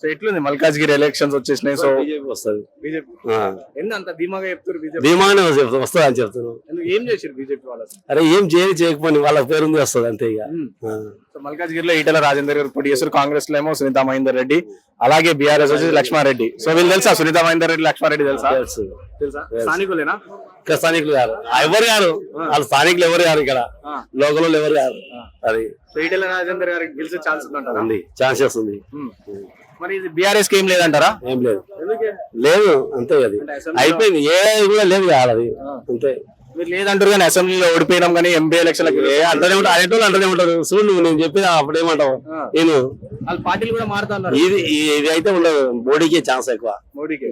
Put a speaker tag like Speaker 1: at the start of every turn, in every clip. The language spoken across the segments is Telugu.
Speaker 1: సో ఎట్లుంది మల్కాజ్గిరి ఎలక్షన్స్ వచ్చేసినాయి? సో
Speaker 2: బీజేపీ వస్తుంది.
Speaker 1: బీజేపీ. ఎంత అంత ధీమాగా చెప్తారు బీజేపీ?
Speaker 2: ధీమానే వస్తుంది అని చెప్తున్నాను
Speaker 1: ఎందుకు? ఏం చేశారు బీజేపీ వాళ్ళు?
Speaker 2: అరే ఏం చేయని చేయకపోయి వాళ్ళ పేరుంది వస్తుంది అంతే ఇక.
Speaker 1: మల్కాజ్గిరిలో ఈటల రాజేందర్ గారు పోటీ చేస్తారు. కాంగ్రెస్లో ఏమో సునీత మహేందర్ రెడ్డి అలాగే బీఆర్ఎస్ వచ్చేసి లక్ష్మారెడ్డి సో వీళ్ళు తెలుసా? సునీత మహేందర్ రెడ్డి లక్ష్మారెడ్డి తెలుసా?
Speaker 2: తెలుసు.
Speaker 1: తెలుసా? స్థానికులేనా?
Speaker 2: ఇక్కడ స్థానికులు కాదు. ఎవరు కాదు? వాళ్ళు స్థానికులు ఎవరు కాదు ఇక్కడ. లోకల్ ఎవరు కాదు? అది.
Speaker 1: ఈటల రాజేందర్ గారికి గెలిచే ఛాన్స్
Speaker 2: ఉంది. ఛాన్సెస్ ఉంది.
Speaker 1: మరి ఇది బీఆర్ఎస్కి ఏం లేదంటారా?
Speaker 2: ఏం లేదు. లేదు అంతే అది. అయిపోయింది. ఏ కూడా లేదు కాదు అది. అంతే.
Speaker 1: మీరు లేదంటారు కానీ అసెంబ్లీలో ఓడిపోయినాం కానీ ఎంపీ ఎలక్షన్
Speaker 2: అంటనే ఉంటారు అనేటోళ్ళు అంటనే ఉంటారు చూడు నువ్వు నేను చెప్పి అప్పుడు ఏమంటావు. నేను
Speaker 1: వాళ్ళ పార్టీలు కూడా
Speaker 2: ఇది ఇది అయితే ఉండదు. మోడీకి ఛాన్స్ ఎక్కువ.
Speaker 1: మోడీకి.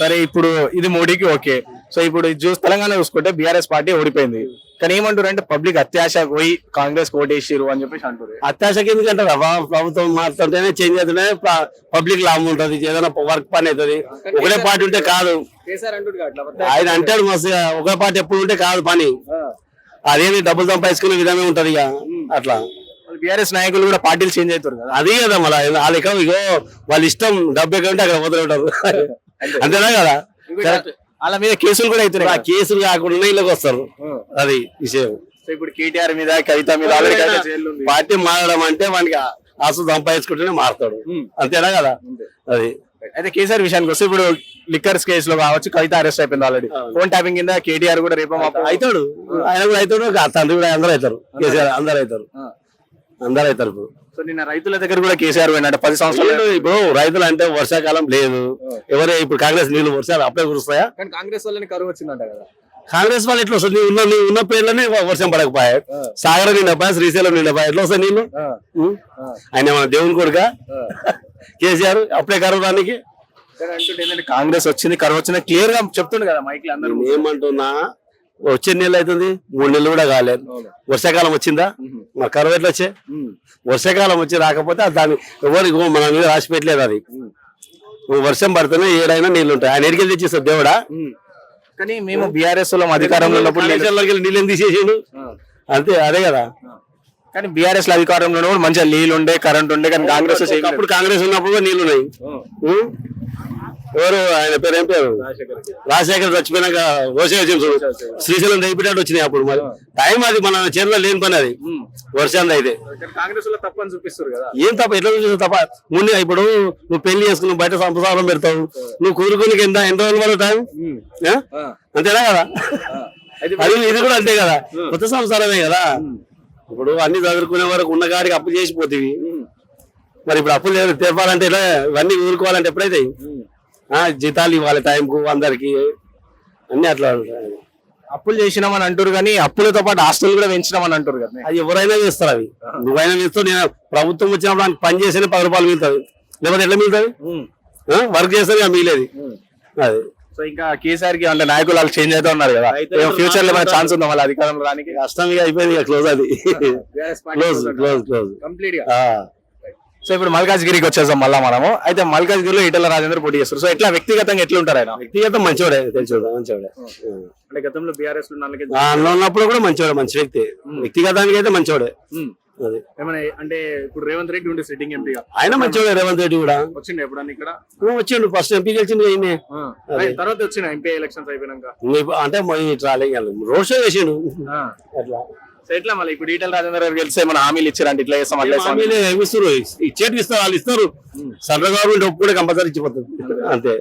Speaker 1: సరే ఇప్పుడు ఇది మోడీకి ఓకే. సో ఇప్పుడు చూసి తెలంగాణ చూసుకుంటే బీఆర్ఎస్ పార్టీ ఓడిపోయింది. కానీ ఏమంటారు అంటే పబ్లిక్ అత్యాశ పోయి కాంగ్రెస్ ఓటేసిరు అని చెప్పేసి అంటారు
Speaker 2: అత్యాశకి ఎందుకంటే ప్రభుత్వం మారుతుంటేనే చేంజ్ అవుతుంటే పబ్లిక్ లాభం ఉంటది. ఏదైనా వర్క్ పని అవుతుంది. ఒకటే పార్టీ ఉంటే కాదు. ఆయన అంటాడు మస్తు ఒకే పార్టీ ఎప్పుడు ఉంటే కాదు పని. అదేమి డబ్బులు సంపాదించుకునే విధమే ఉంటది ఇక అట్లా.
Speaker 1: బీఆర్ఎస్ నాయకులు కూడా పార్టీలు చేంజ్ అవుతారు కదా.
Speaker 2: అదే కదా మళ్ళీ వాళ్ళ ఇక్కడ ఇగో వాళ్ళ ఇష్టం డబ్బు ఎక్కడ ఉంటే అక్కడ వదిలేంటారు అంతేనా కదా?
Speaker 1: వాళ్ళ మీద కేసులు కూడా
Speaker 2: ఆ
Speaker 1: అవుతున్నాయి
Speaker 2: కేసులు కాకుండా ఇళ్ళకి వస్తారు. అది విషయం.
Speaker 1: సో ఇప్పుడు కేటీఆర్ మీద కవిత మీద.
Speaker 2: పార్టీ మారడం అంటే వానికి ఆసు సంపాదించుకుంటేనే మారుతాడు. అంతేనా కదా. అది.
Speaker 1: అయితే కేసీఆర్ విషయానికి వస్తే ఇప్పుడు లిక్కర్స్ కేసులో కావచ్చు కవిత అరెస్ట్ అయిపోయింది ఆల్రెడీ ఫోన్ ట్యాపింగ్ కింద కేటీఆర్ కూడా రేపు
Speaker 2: అవుతాడు. ఆయన కూడా అవుతాడు తండ్రి కూడా అందరూ అవుతారు. కేసీఆర్ అందరు అవుతారు. అందరు అవుతారు ఇప్పుడు.
Speaker 1: సో నిన్న రైతుల దగ్గర కూడా కేసీఆర్ పోయినట్టు పది సంవత్సరాలు
Speaker 2: ఇప్పుడు రైతులు అంటే వర్షాకాలం లేదు. ఎవరే ఇప్పుడు కాంగ్రెస్ నీళ్ళు వర్షాలు అప్పుడే కురుస్తాయా?
Speaker 1: కానీ కాంగ్రెస్ వాళ్ళని కరువు వచ్చిందంట కదా.
Speaker 2: కాంగ్రెస్ వాళ్ళు ఎట్లా వస్తుంది ఉన్న ఉన్న పేర్లనే వర్షం పడకపోయా? సాగర నిండపాయ శ్రీశైలం నిండపాయ ఎట్లా వస్తాయి. ఉం? ఆయన ఏమన్నా దేవుని కొడుక? కేసీఆర్ అప్పుడే కరవడానికి
Speaker 1: అంటుంటే ఏంటంటే కాంగ్రెస్ వచ్చింది కరువు వచ్చింది క్లియర్గా చెప్తుండే కదా మైక్ అందరూ.
Speaker 2: నేను ఏమంటున్నా వచ్చే నెలలు అవుతుంది మూడు నెలలు కూడా కాలేదు. వర్షాకాలం వచ్చిందా? మరి కరువు ఎట్లా వచ్చే? వర్షాకాలం వచ్చి రాకపోతే అది దాని ఎవరికి మన మీద రాసి పెట్టలేదు అది. వర్షం పడితేనే ఏడైనా నీళ్ళు ఉంటాయి. ఆయన ఎడికి తెచ్చిస్తారు దేవుడా?
Speaker 1: కానీ మేము బీఆర్ఎస్లో అధికారంలో ఉన్నప్పుడు
Speaker 2: నీళ్ళు ఎందుకు తీసేసిండు? అంతే అదే కదా.
Speaker 1: కానీ బీఆర్ఎస్లో అధికారంలో ఉన్నప్పుడు మంచిగా నీళ్ళు ఉండే కరెంట్ ఉండే కానీ కాంగ్రెస్.
Speaker 2: అప్పుడు కాంగ్రెస్ ఉన్నప్పుడు నీళ్ళు ఉన్నాయి? ఎవరు? ఆయన పేరు ఏం పేరు? రాజశేఖర్ చచ్చిపోయినాక ఓసే చూడు శ్రీశైలం రైపిటాడు వచ్చినాయి అప్పుడు మరి. టైం అది మన చేతిలో లేని పని అది. వర్షాన్ని అయితే.
Speaker 1: కానీ కాంగ్రెస్లో తప్పని చూపిస్తారు కదా.
Speaker 2: ఏం తప్ప? ఎట్లా చూసి తప్ప? ముందు ఇప్పుడు నువ్వు పెళ్ళి చేసుకున్నావు బయట సంసారం పెడతావు. నువ్వు కూరుకుని ఎంత ఎంత రోజుల వరకు టైం? అంతేనా కదా?
Speaker 1: అది
Speaker 2: ఇది కూడా అంతే కదా. కొత్త సంసారమే కదా. ఇప్పుడు అన్ని చదువుకునే వరకు ఉన్న కాడికి అప్పు చేసిపోతీవి. మరి ఇప్పుడు అప్పులు తెప్పాలంటే ఇవన్నీ ఊరుకోవాలంటే ఎప్పుడైతే జీతాలు ఇవ్వాలి టైంకు అందరికి. అన్ని అట్లా ఉంటాయి.
Speaker 1: అప్పులు చేసినామని అంటారు కానీ అప్పులతో పాటు ఆస్తులు కూడా పెంచినామని అంటారు కదా
Speaker 2: అది ఎవరైనా చేస్తారు అవి. నువ్వైనా చేస్తావు నేను ప్రభుత్వం వచ్చినప్పుడు ఆయన పని చేస్తేనే పది రూపాయలు మిగులుతుంది లేకపోతే ఎట్లా మిగులుతుంది వర్క్ చేస్తే ఇక మిగిలేదు. అది.
Speaker 1: సో ఇంకా కేసీఆర్కి అంటే నాయకులు వాళ్ళు చేంజ్ అవుతా ఉన్నారు కదా. ఫ్యూచర్లో ఛాన్స్ ఉందా వాళ్ళ అధికారంలో రానికి?
Speaker 2: కష్టం ఇక అయిపోయింది క్లోజ్ అది. క్లోజ్ క్లోజ్ క్లోజ్
Speaker 1: కంప్లీట్గా? సో ఇప్పుడు మల్కాజ్గిరికి వచ్చేసాం మళ్ళా మనము. అయితే మల్కాజ్గిరిలో ఈటల రాజేంద్ర పోటీ చేస్తారు. సో ఎట్లా వ్యక్తిగతంగా ఎట్లా ఉంటారు ఆయన?
Speaker 2: వ్యక్తిగతం మంచివాడే తెలిసివాడే మంచివాడే
Speaker 1: అంటే గతంలో బీఆర్ఎస్
Speaker 2: ఉన్నప్పుడు కూడా మంచివాడే మంచి వ్యక్తి. వ్యక్తిగతానికి అయితే మంచివాడే. అది.
Speaker 1: ఏమైనా అంటే ఇప్పుడు రేవంత్ రెడ్డి ఉండే సిట్టింగ్ ఎంపీగా
Speaker 2: ఆయన మంచివాడే రేవంత్ రెడ్డి కూడా.
Speaker 1: వచ్చిండే ఎప్పుడన్నా ఇక్కడ?
Speaker 2: వచ్చిండు. ఫస్ట్ ఎంపీ
Speaker 1: ఆయన తర్వాత వచ్చిన ఎంపీ ఎలక్షన్స్ అయిపోయినాక?
Speaker 2: అంటే రోడ్ షో వేసిండు అట్లా.
Speaker 1: సో ఎట్లా మళ్ళీ ఇప్పుడు ఈటల రాజేంద్ర గారు గెలిస్తే మన హామీలు ఇచ్చారంటే ఇట్లా చేస్తాం అట్లా చేస్తాం
Speaker 2: హామీలు ఏమి ఇస్తారు ఇచ్చేటి ఇస్తారు వాళ్ళు ఇస్తారు. సెంట్రల్ గవర్నమెంట్ ఒప్పుకుంటే కంపల్సరీ ఇచ్చిపోతుంది అంతే.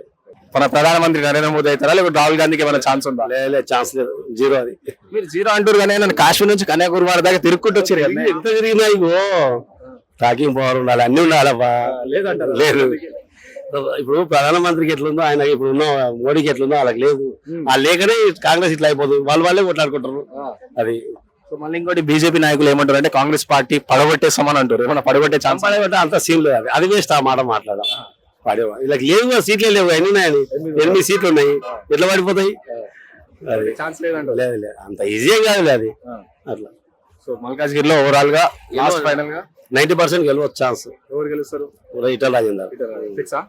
Speaker 1: మన ప్రధానమంత్రి నరేంద్ర మోదీ అవుతారా? లేకపోతే రాహుల్ గాంధీకి ఏమైనా ఛాన్స్ ఉందా?
Speaker 2: లే లే ఛాన్స్ లేదు. జీరో అది.
Speaker 1: మీరు జీరో అంటారు కానీ నన్ను కాశ్మీర్ నుంచి కన్యాకుమారి దాకా తిరుక్కుంటూ వచ్చారు కదా.
Speaker 2: ఎంత తిరిగినా ఇగో? టాకింగ్ పవర్ ఉండాలి అన్ని ఉండాలబ్బా.
Speaker 1: లేదంటారా?
Speaker 2: లేదు. ఇప్పుడు ప్రధానమంత్రికి ఎట్లుందో ఆయన ఇప్పుడు ఉన్న మోడీకి ఎట్లుందో వాళ్ళకి లేదు. ఆ లేకనే కాంగ్రెస్ ఇట్లా అయిపోతుంది. వాళ్ళు వాళ్ళే కొట్లాడుకుంటారు అది.
Speaker 1: సో మళ్ళీ ఇంకోటి బీజేపీ నాయకులు ఏమంటారు అంటే కాంగ్రెస్ పార్టీ పడగొట్టేస్తామని అంటారు. ఏమన్నా పడగొట్టే ఛాన్స్?
Speaker 2: అంత సీన్ లేదు అది. వేస్ట్ ఆ మాట మాట్లాడడం. పడే వీళ్ళకి లేవు సీట్లే లేవు. ఎన్ని ఉన్నాయని ఎనిమిది సీట్లు ఉన్నాయి. ఎట్లా పడిపోతాయి?
Speaker 1: ఛాన్స్ లేదంటారు.
Speaker 2: లేదు లేదు. అంత ఈజీ కాదు అది. అట్లా.
Speaker 1: సో మల్కాజ్గిరిలో ఓవరాల్గా లాస్ట్ ఫైనల్గా?
Speaker 2: నైన్టీ పర్సెంట్ గెలవచ్చు ఛాన్స్.
Speaker 1: ఎవరు గెలుస్తారు?
Speaker 2: ఇటల్ రాజేందర్.
Speaker 1: ఫిక్సా.